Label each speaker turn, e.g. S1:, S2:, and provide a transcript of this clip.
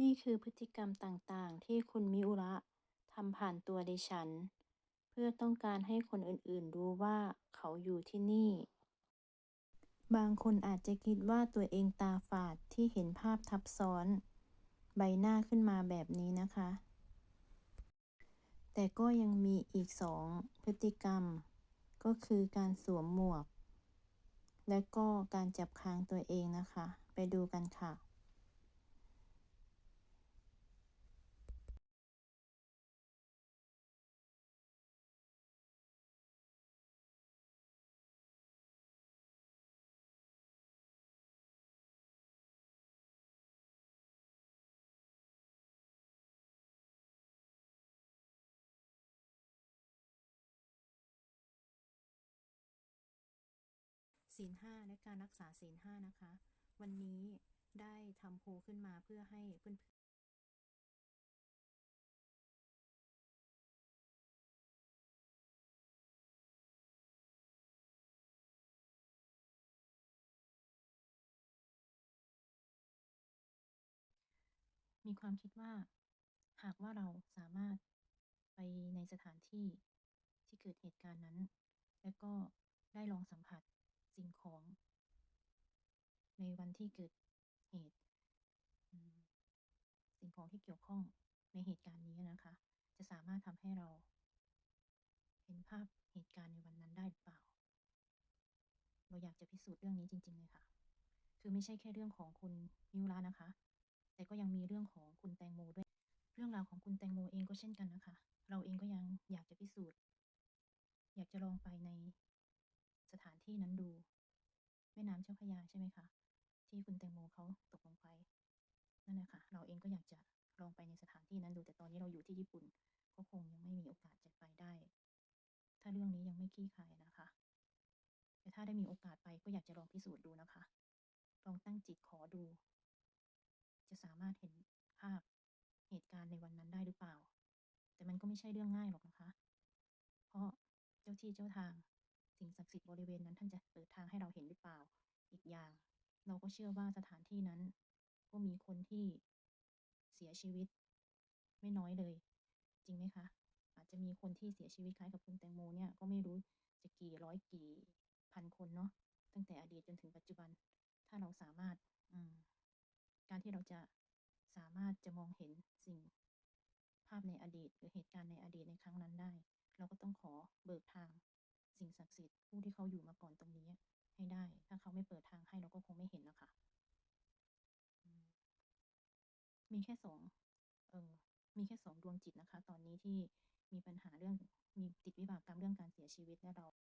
S1: นี่คือพฤติกรรมต่าง ๆ ที่คุณมิอุระทำผ่านตัวดิฉัน เพื่อต้องการให้คนอื่น ๆ รู้ว่าเขาอยู่ที่นี่ บางคนอาจจะคิดว่าตัวเองตาฝาดที่เห็นภาพทับซ้อน ใบหน้าขึ้นมาแบบนี้นะคะ แต่ก็ยังมีอีกสองพฤติกรรม ก็คือการสวมหมวก และก็การจับคางตัวเองนะคะ ไปดูกันค่ะ ศีลห้าและการรักษาศีลห้านะคะ วันนี้ได้ทำโพขึ้นมาเพื่อให้เพื่อนมีความคิดว่า หากว่าเราสามารถไปในสถานที่ที่เกิดเหตุการณ์นั้น และก็ได้ลองสัมผัส สิ่งของ ในวันที่เกิดเหตุ สิ่งของที่เกี่ยวข้องในเหตุการณ์นี้นะคะ จะสามารถทำให้เราเห็นภาพเหตุการณ์ในวันนั้นได้หรือเปล่า เราอยากจะพิสูจน์เรื่องนี้จริง ๆ เลยค่ะ คือไม่ใช่แค่เรื่องของคุณมิวรานะคะ แต่ก็ยังมีเรื่องของคุณแตงโมด้วย เรื่องราวของคุณแตงโมเองก็เช่นกันนะคะ เราเองก็ยังอยากจะพิสูจน์ อยากจะลองไปใน สถานที่นั้นดู แม่น้ำเจ้าพระยาใช่ไหมคะ ที่คุณแตงโมเขาตกลงไป นั่นแหละค่ะ เราเองก็อยากจะลองไปในสถานที่นั้นดู แต่ตอนนี้เราอยู่ที่ญี่ปุ่น ก็คงยังไม่มีโอกาสจะไปได้ ถ้าเรื่องนี้ยังไม่คลี่คลายนะคะ แต่ถ้าได้มีโอกาสไปก็อยากจะลองพิสูจน์ดูนะคะ ลองตั้งจิตขอดู จะสามารถเห็นภาพเหตุการณ์ในวันนั้นได้หรือเปล่า แต่มันก็ไม่ใช่เรื่องง่ายหรอกนะคะ เพราะเจ้าที่เจ้าทาง สิ่งศักดิ์สิทธิ์บริเวณนั้นท่านจะเปิดทางให้เราเห็นหรือเปล่า อีกอย่าง เราก็เชื่อว่าสถานที่นั้น ก็มีคนที่เสียชีวิต ไม่น้อยเลย จริงไหมคะ อาจจะมีคนที่เสียชีวิตคล้ายกับคุณแตงโมเนี่ยก็ไม่รู้จะกี่ร้อยกี่พันคนเนาะตั้งแต่อดีตจนถึงปัจจุบัน ถ้าเราสามารถการที่เราจะสามารถจะมองเห็นสิ่งภาพในอดีต หรือเหตุการณ์ในอดีตในครั้งนั้นได้ เราก็ต้องขอเบิกทาง สิ่งศักดิ์สิทธิ์ผู้ที่เขาอยู่มาก่อนตรงนี้ให้ได้ ถ้าเขาไม่เปิดทางให้เราก็คงไม่เห็นนะค่ะมีแค่สองเออมีแค่สองดวงจิตนะคะ ตอนนี้ที่มีปัญหาเรื่องมีติดวิบากกรรมเรื่องการเสียชีวิตและเรา